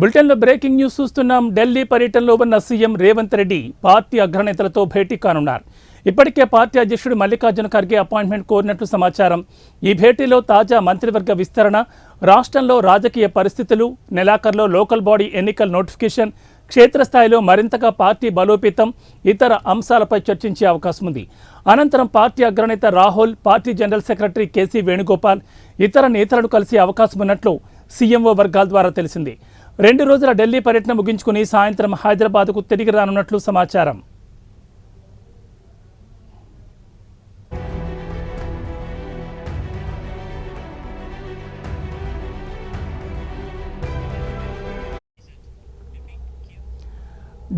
బులెటిన్లో breaking news చూస్తున్నాం. ఢిల్లీ పర్యటనలో ఉన్న సీఎం రేవంత్ రెడ్డి పార్టీ అగ్రనేతలతో భేటీ కానున్నారు. ఇప్పటికే పార్టీ అధ్యక్షుడు మల్లికార్జున ఖర్గే అపాయింట్మెంట్ కోరినట్లు సమాచారం. ఈ భేటీలో తాజా మంత్రివర్గ విస్తరణ రాష్ట్రంలో రాజకీయ పరిస్థితులు నెలాఖరులో లోకల్ బాడీ ఎన్నికల నోటిఫికేషన్ క్షేత్రస్థాయిలో మరింతగా పార్టీ బలోపేతం ఇతర అంశాలపై చర్చించే అవకాశం ఉంది. అనంతరం పార్టీ అగ్రనేత Rahul party general secretary KC Venugopal ఇతర నేతలను కలిసే అవకాశం ఉన్నట్లు సీఎంఓ వర్గాల ద్వారా తెలిసింది. రెండు రోజుల ఢిల్లీ పర్యటన ముగించుకుని సాయంత్రం హైదరాబాద్కు తిరిగి రానున్నట్లు సమాచారం.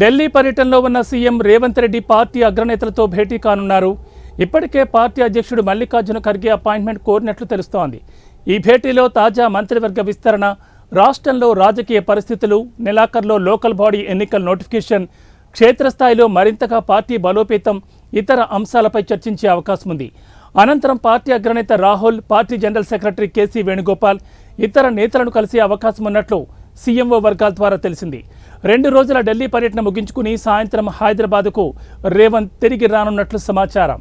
ఢిల్లీ పర్యటనలో ఉన్న సీఎం రేవంత్ రెడ్డి పార్టీ అగ్రనేతలతో భేటీ కానున్నారు. ఇప్పటికే పార్టీ అధ్యక్షుడు మల్లికార్జున ఖర్గే అపాయింట్మెంట్ కోరినట్లు తెలుస్తోంది. ఈ భేటీలో తాజా మంత్రివర్గ విస్తరణ రాష్ట్రంలో రాజకీయ పరిస్థితులు నెలాఖరులో లోకల్ బాడీ ఎన్నికల నోటిఫికేషన్ క్షేత్రస్థాయిలో మరింతగా పార్టీ బలోపేతం ఇతర అంశాలపై చర్చించే అవకాశం ఉంది. అనంతరం పార్టీ అగ్రనేత Rahul party general secretary KC Venugopal ఇతర నేతలను కలిసే అవకాశం ఉన్నట్లు సీఎంఓ వర్గాల ద్వారా తెలిసింది. రెండు రోజుల ఢిల్లీ పర్యటన ముగించుకుని సాయంత్రం హైదరాబాద్కు రేవంత్ తిరిగి రానున్నట్లు సమాచారం.